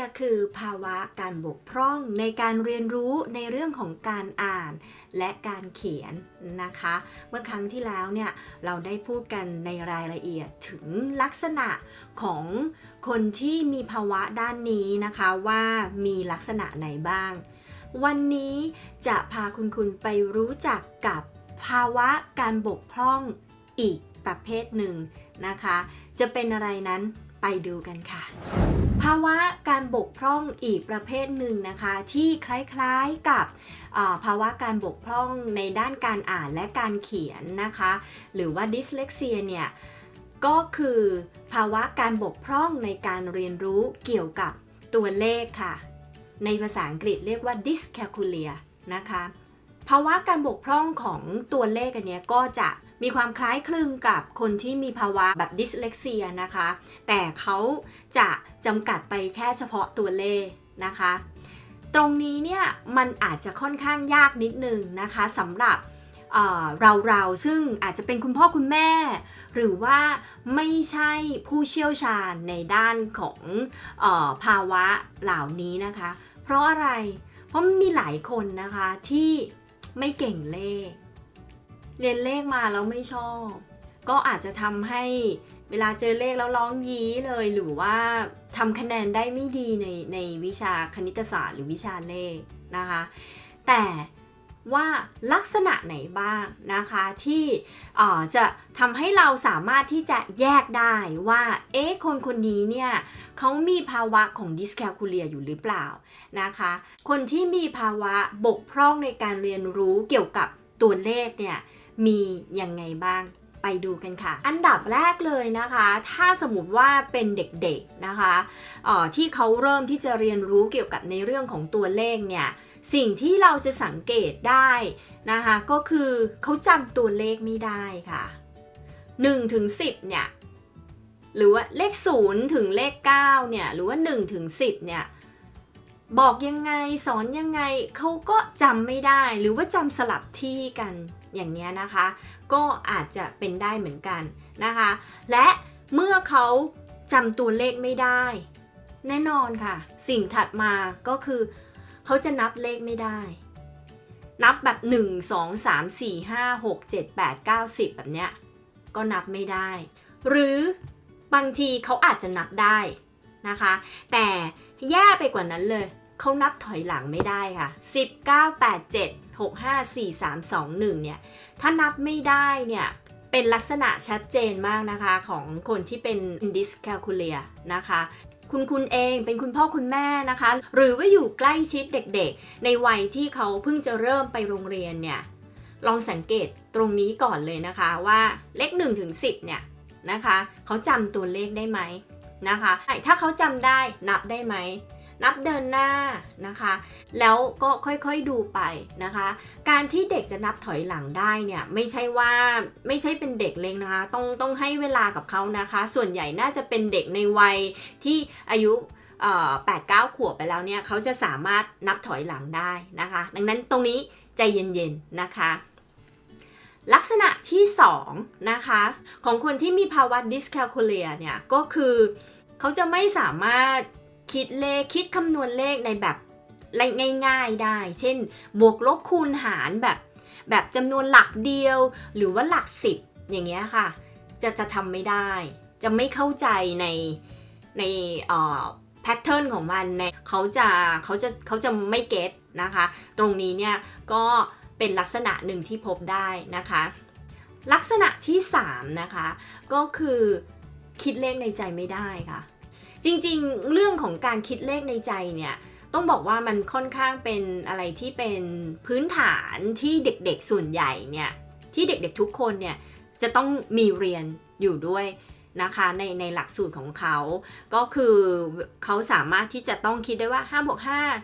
ยคือภาวะการบกพร่องในการเรียนรู้ในเรื่องของการอ่านและการเขียนนะคะ เมื่อครั้งที่แล้วเนี่ยเราได้พูดกันในรายละเอียดถึงลักษณะของคนที่มีภาวะด้านนี้นะคะว่ามีลักษณะไหนบ้าง วันนี้จะพาคุณคุณไปรู้จักกับภาวะการบกพร่องอีกประเภทหนึ่งนะคะ จะเป็นอะไรนั้นไปดูกันค่ะ ภาวะการบกพร่องอีกประเภทหนึ่งนะคะ ที่คล้ายๆกับภาวะการบกพร่องในด้านการอ่านและการเขียนนะคะ หรือว่าดิสเลกเซียเนี่ยก็คือภาวะการบกพร่องในการเรียนรู้เกี่ยวกับตัวเลขค่ะ ในภาษาอังกฤษเรียกว่า dyscalculia นะคะ ภาวะการบกพร่องของตัวเลขอันนี้ก็จะ มีความคล้ายคลึงกับคนที่มีภาวะแบบดิสเลกเซียนะคะ แต่เขาจะจำกัดไปแค่เฉพาะตัวเลขนะคะ ตรงนี้เนี่ยมันอาจจะค่อนข้างยากนิดนึงนะคะสำหรับเอ่อเราๆซึ่งอาจจะเป็นคุณพ่อคุณแม่ หรือว่าไม่ใช่ผู้เชี่ยวชาญในด้านของอภาวะเหล่านี้นะคะ เพราะอะไร เพราะมีหลายคนนะคะที่ไม่เก่งเลข เรียนเลขมาแล้วไม่ชอบ ก็อาจจะทำให้เวลาเจอเลขแล้วร้องยี้เลยหรือว่าทำคะแนนได้ไม่ดีในในวิชาคณิตศาสตร์หรือวิชาเลขนะคะ แต่ว่าลักษณะไหนบ้างนะคะที่จะทำให้เราสามารถที่จะแยกได้ว่าเอ๊ะคนคนนี้เนี่ยเขามีภาวะของดิสแคลคูเลียอยู่หรือเปล่านะคะ คนที่มีภาวะบกพร่องในการเรียนรู้เกี่ยวกับตัวเลขเนี่ย มียังไงบ้างไปดูกันค่ะ อันดับแรกเลยนะคะ ถ้าสมมติว่าเป็นเด็กๆนะคะออที่เขาเริ่มที่จะเรียนรู้เกี่ยวกับในเรื่องของตัวเลขเนี่ยสิ่งที่เราจะสังเกตได้นะคะก็คือเขาจำตัวเลขไม่ได้ค่ะ1ถึง10เนี่ยหรือว่าเลข 0 ถึงเลข9เนี่ยหรือว่า1ถึง10เนี่ยบอกยังไงสอนยังไงเขาก็จำไม่ได้หรือว่าจำสลับที่กัน อย่างเนี้ยนะคะ ก็อาจจะเป็นได้เหมือนกันนะคะ และเมื่อเขาจำตัวเลขไม่ได้ แน่นอนค่ะ สิ่งถัดมาก็คือ เขาจะนับเลขไม่ได้ นับแบบ 1 2 3 4 5 6 7 8 9 10 แบบเนี้ยก็นับไม่ได้ หรือบางทีเขาอาจจะนับได้นะคะ แต่แย่ไปกว่านั้นเลย เขานับถอยหลังไม่ได้ค่ะ10 9 8 7 6 5 4 3 2 1 เนี่ย ถ้านับไม่ได้เนี่ย เป็นลักษณะชัดเจนมากนะคะของคนที่เป็น dyscalculia นะคะ คุณคุณเองเป็นคุณพ่อคุณแม่นะคะ หรือว่าอยู่ใกล้ชิดเด็กๆ ในวัยที่เขาเพิ่งจะเริ่มไปโรงเรียนเนี่ย ลองสังเกตตรงนี้ก่อนเลยนะคะว่าเลข1ถึง10 เนี่ยนะคะ เขาจำตัวเลขได้ไหมนะคะ ถ้าเขาจำได้นับได้ไหม นับเดินหน้านะคะ แล้วก็ค่อยๆดูไปนะคะ การที่เด็กจะนับถอยหลังได้เนี่ยไม่ใช่ว่าไม่ใช่เป็นเด็กเล็กนะคะ ต้องต้องให้เวลากับเขานะคะ ส่วนใหญ่น่าจะเป็นเด็กในวัยที่อายุแปดเก้าขวบไปแล้วเนี่ยเขาจะสามารถนับถอยหลังได้นะคะ ดังนั้นตรงนี้ใจเย็นๆนะคะลักษณะที่2นะคะของคนที่มีภาวะ dyscalculia เนี่ยก็คือ เขาจะไม่สามารถ คิดเลขคิดคำนวณเลขในแบบง่ายๆได้ เช่น บวกลบคูณหารแบบ แบบจำนวนหลักเดียว หรือว่าหลักสิบอย่างเงี้ยค่ะ จะจะทำไม่ได้ จะไม่เข้าใจในในเอ่อแพทเทิร์นของมันในเขาจะเขาจะเขาจะไม่เก็ตนะคะ ตรงนี้เนี่ยก็เป็นลักษณะหนึ่งที่พบได้นะคะ ลักษณะที่ 3 นะคะ ก็คือคิดเลขในใจไม่ได้ค่ะ จริงๆ เรื่องของการคิดเลขในใจเนี่ยต้องบอกว่ามันค่อนข้างเป็นอะไรที่เป็นพื้นฐานที่เด็กๆส่วนใหญ่เนี่ยที่เด็กๆทุกคนเนี่ยจะต้องมีเรียนอยู่ด้วยนะคะในในหลักสูตรของเขา ก็คือเขาสามารถที่จะต้องคิดได้ว่า5บวก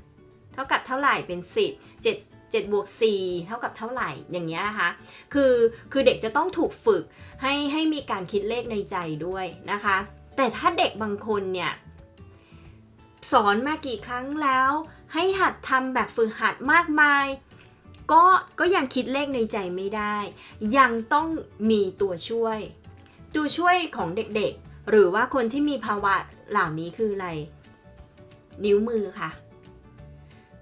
5เท่ากับเท่าไหร่เป็น 10 7 7บวก4เท่ากับเท่าไหร่อย่างเงี้ยนะคะคือคือเด็กจะต้องถูกฝึกให้ให้มีการคิดเลขในใจด้วยนะคะ แต่ถ้าเด็กบางคนเนี่ยสอนมากี่ครั้งแล้ว ให้หัดทำแบบฝึกหัดมากมาย ก็ก็ยังคิดเลขในใจไม่ได้ ยังต้องมีตัวช่วย ตัวช่วยของเด็กๆ หรือว่าคนที่มีภาวะเหล่านี้คืออะไร นิ้วมือค่ะ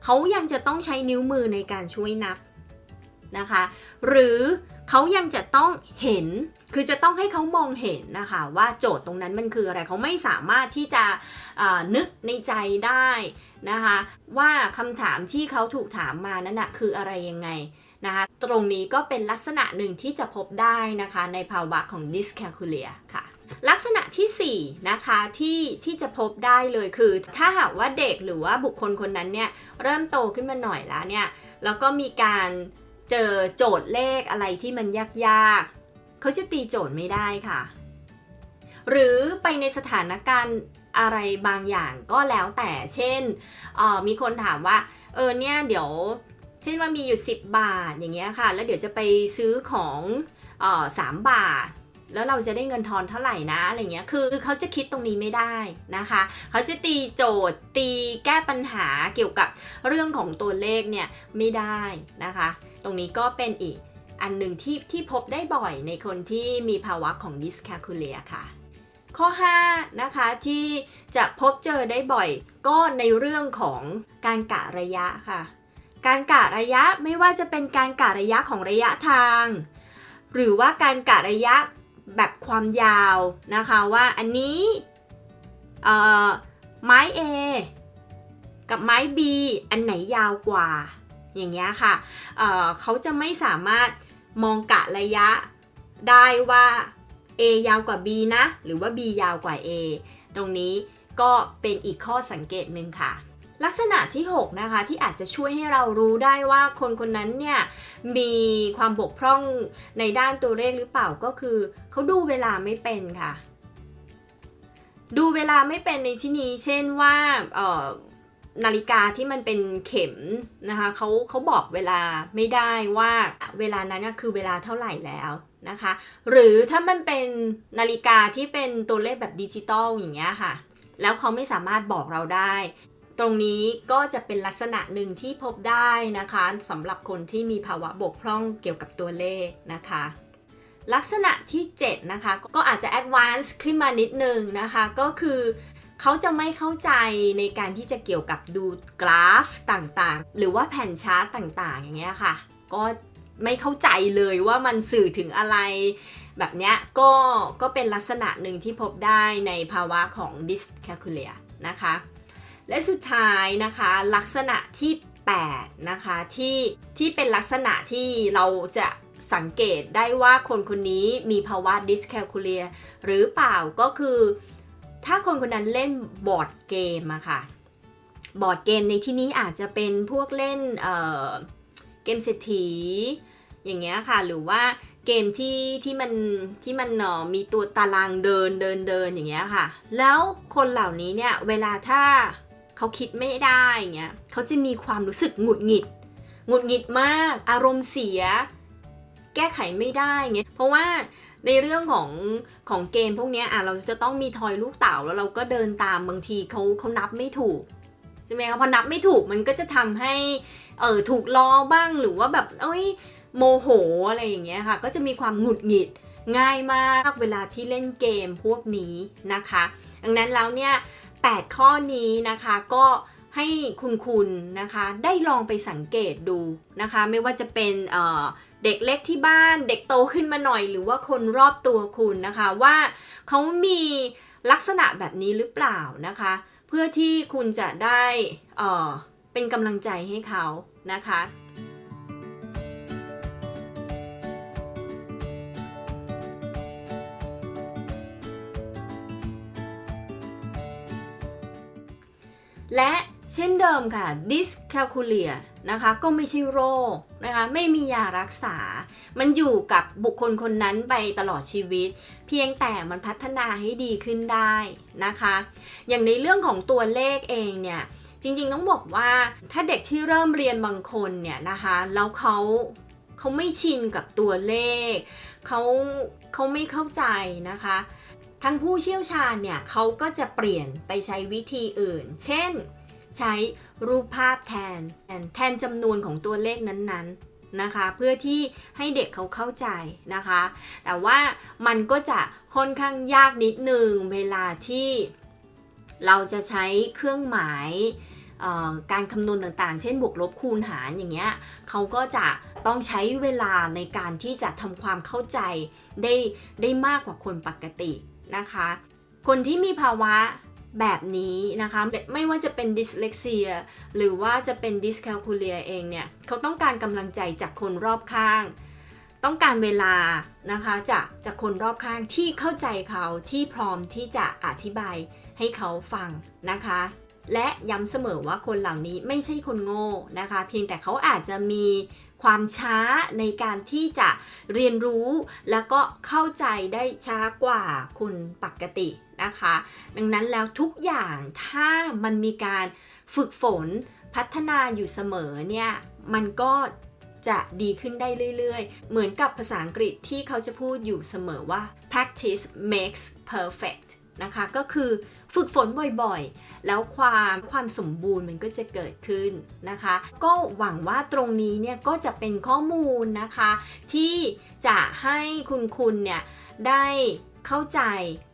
เขายังจะต้องใช้นิ้วมือในการช่วยนับ นะคะ หรือเขายังจะต้องเห็น คือจะต้องให้เขามองเห็นนะคะว่าโจทย์ตรงนั้นมันคืออะไรเขาไม่สามารถที่จะนึกในใจได้นะคะว่าคำถามที่เขาถูกถามมานั้นนะคืออะไรยังไงนะคะตรงนี้ก็เป็นลักษณะหนึ่งที่จะพบได้นะคะในภาวะของ dyscalculia ค่ะ ลักษณะที่4นะคะที่ที่จะพบได้เลยคือ ถ้าหากว่าเด็กหรือว่าบุคคลคนนั้นเนี่ยเริ่มโตขึ้นมาหน่อยแล้วเนี่ยแล้วก็มีการ เจอโจทย์เลขอะไรที่มันยากๆ เขาจะตีโจทย์ไม่ได้ค่ะ หรือไปในสถานการณ์อะไรบางอย่างก็แล้วแต่เช่นออมีคนถามว่า เออเนี่ยเดี๋ยว เช่นว่ามีอยู่ 10 บาทอย่างเงี้ยค่ะ แล้วเดี๋ยวจะไปซื้อของออสามบาท แล้วเราจะได้เงินทอนเท่าไหร่นะอะไรเงี้ย คือเขาจะคิดตรงนี้ไม่ได้นะคะ เขาจะตีโจทย์ ตีแก้ปัญหาเกี่ยวกับเรื่องของตัวเลขเนี่ยไม่ได้นะคะ ตรงนี้ก็เป็นอีกอันหนึ่งที่ที่พบได้บ่อยในคนที่มีภาวะของ dyscalculia ค่ะ ข้อ 5 นะคะที่จะพบเจอได้บ่อย ก็ในเรื่องของการกะระยะค่ะ การกะระยะไม่ว่าจะเป็นการกะระยะของระยะทาง หรือว่าการกะระยะ แบบความยาวนะคะว่าอันนี้ไม้ A กับไม้ B อันไหนยาวกว่า อย่างเงี้ยค่ะเเขาจะไม่สามารถมองกะระยะได้ว่า A ยาวกว่า B นะ หรือว่า B ยาวกว่า A ตรงนี้ก็เป็นอีกข้อสังเกตหนึ่งค่ะ ลักษณะที่ 6 นะคะ ที่อาจจะช่วยให้เรารู้ได้ว่าคนคนนั้นเนี่ยมีความบกพร่องในด้านตัวเลขหรือเปล่าก็คือ เขาดูเวลาไม่เป็นค่ะ ดูเวลาไม่เป็นในที่นี้ เช่นว่านาฬิกาที่มันเป็นเข็มนะคะเขาเขาบอกเวลาไม่ได้ว่าเวลานั้นคือเวลาเท่าไหร่แล้วนะคะ หรือถ้ามันเป็นนาฬิกาที่เป็นตัวเลขแบบดิจิตอลอย่างเงี้ยค่ะ แล้วเขาไม่สามารถบอกเราได้ ตรงนี้ก็จะเป็นลักษณะหนึ่งที่พบได้นะคะสำหรับคนที่มีภาวะบกพร่องเกี่ยวกับตัวเลขนะคะลักษณะที่ 7 นะคะ ก็อาจจะ advance ขึ้นมานิดนึงนะคะ ก็คือเขาจะไม่เข้าใจในการที่จะเกี่ยวกับดูกราฟต่างๆ หรือว่าแผ่นชาร์ตต่างๆ อย่างเงี้ยค่ะ ก็ไม่เข้าใจเลยว่ามันสื่อถึงอะไร แบบเนี้ยก็ก็เป็นลักษณะหนึ่งที่พบได้ในภาวะของ dyscalculia นะคะ และสุดท้ายนะคะลักษณะที่ 8 นะคะที่ที่เป็นลักษณะที่เราจะสังเกตได้ว่าคนคนนี้มีภาวะ dyscalculia หรือเปล่าก็คือ ถ้าคนคนนั้นเล่นบอร์ดเกมอะค่ะบอร์ดเกมในที่นี้อาจจะเป็นพวกเล่นเเกมเศรษฐี อย่างเงี้ยค่ะ หรือว่าเกมที่ที่มันที่มันเนาะมีตัวตารางเดินเดินเดินอย่างเงี้ยค่ะ แล้วคนเหล่านี้เนี่ยเวลาถ้า เขาคิดไม่ได้เงี้ยเขาจะมีความรู้สึกหงุดหงิดหงุดหงิดมาก อารมณ์เสีย แก้ไขไม่ได้เงี้ยเพราะว่าในเรื่องของของเกมพวกนี้อะเราจะต้องมีทอยลูกเต่าแล้วเราก็เดินตามบางทีเขาเขานับไม่ถูกใช่ไหมคะพอนับไม่ถูกมันก็จะทำให้เออถูกล้อบ้างหรือว่าแบบเอ้ยโมโหอะไรอย่างเงี้ยค่ะ ก็จะมีความหงุดหงิดง่ายมากเวลาที่เล่นเกมพวกนี้นะคะ ดังนั้นแล้วเนี่ย 8 ข้อนี้นะคะก็ให้คุณคุณนะคะได้ลองไปสังเกตดูนะคะ ไม่ว่าจะเป็นเเด็กเล็กที่บ้านเด็กโตขึ้นมาหน่อย หรือว่าคนรอบตัวคุณนะคะว่าเขามีลักษณะแบบนี้หรือเปล่านะคะ เพื่อที่คุณจะได้เเป็นกำลังใจให้เขานะคะ และเช่นเดิมค่ะ dyscalculia นะคะก็ไม่ใช่โรคนะคะไม่มียารักษา มันอยู่กับบุคคลคนนั้นไปตลอดชีวิต เพียงแต่มันพัฒนาให้ดีขึ้นได้นะคะ อย่างในเรื่องของตัวเลขเองเนี่ยจริงๆต้องบอกว่าถ้าเด็กที่เริ่มเรียนบางคนเนี่ยนะคะแล้วเขาเขาไม่ชินกับตัวเลขเขาเขาไม่เข้าใจนะคะ ทั้งผู้เชี่ยวชาญเนี่ยเขาก็จะเปลี่ยนไปใช้วิธีอื่น เช่น ใช้รูปภาพแทน แทนจำนวนของตัวเลขนั้นๆนะคะ เพื่อที่ให้เด็กเขาเข้าใจนะคะ แต่ว่ามันก็จะค่อนข้างยากนิดนึงเวลาที่เราจะใช้เครื่องหมายการคำนวณต่างๆ เช่นบวกลบคูณหารอย่างเงี้ยเขาก็จะต้องใช้เวลาในการที่จะทำความเข้าใจได้ได้มากกว่าคนปกติ นะคะ คนที่มีภาวะแบบนี้นะคะ ไม่ว่าจะเป็นดิสเลกเซีย หรือว่าจะเป็นดิสแคลคูเลียเองเนี่ย เขาต้องการกำลังใจจากคนรอบข้าง ต้องการเวลานะคะจากจากคนรอบข้างที่เข้าใจเขาที่พร้อมที่จะอธิบายให้เขาฟังนะคะ และย้ำเสมอว่าคนเหล่านี้ไม่ใช่คนโง่นะคะ เพียงแต่เขาอาจจะมีความช้าในการที่จะเรียนรู้แล้วก็เข้าใจได้ช้ากว่าคนปกตินะคะ ดังนั้นแล้วทุกอย่างถ้ามันมีการฝึกฝนพัฒนาอยู่เสมอเนี่ยมันก็จะดีขึ้นได้เรื่อยๆ เหมือนกับภาษาอังกฤษที่เขาจะพูดอยู่เสมอว่า practice makes perfect นะคะ ก็คือฝึกฝนบ่อยๆ แล้วความความสมบูรณ์มันก็จะเกิดขึ้นนะคะ ก็หวังว่าตรงนี้เนี่ยก็จะเป็นข้อมูลนะคะ ที่จะให้คุณคุณเนี่ยได้เข้าใจ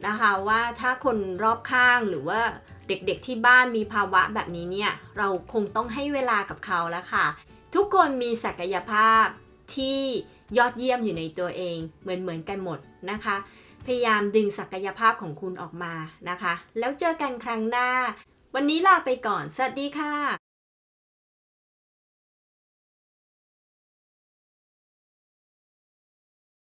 นะคะว่าถ้าคนรอบข้างหรือว่าเด็กๆที่บ้านมีภาวะแบบนี้เนี่ยเราคงต้องให้เวลากับเขาแล้วค่ะ ทุกคนมีศักยภาพที่ยอดเยี่ยมอยู่ในตัวเองเหมือนเหมือนกันหมดนะคะ พยายามดึงศักยภาพของคุณออกมานะคะ แล้วเจอกันครั้งหน้า วันนี้ลาไปก่อน สวัสดีค่ะ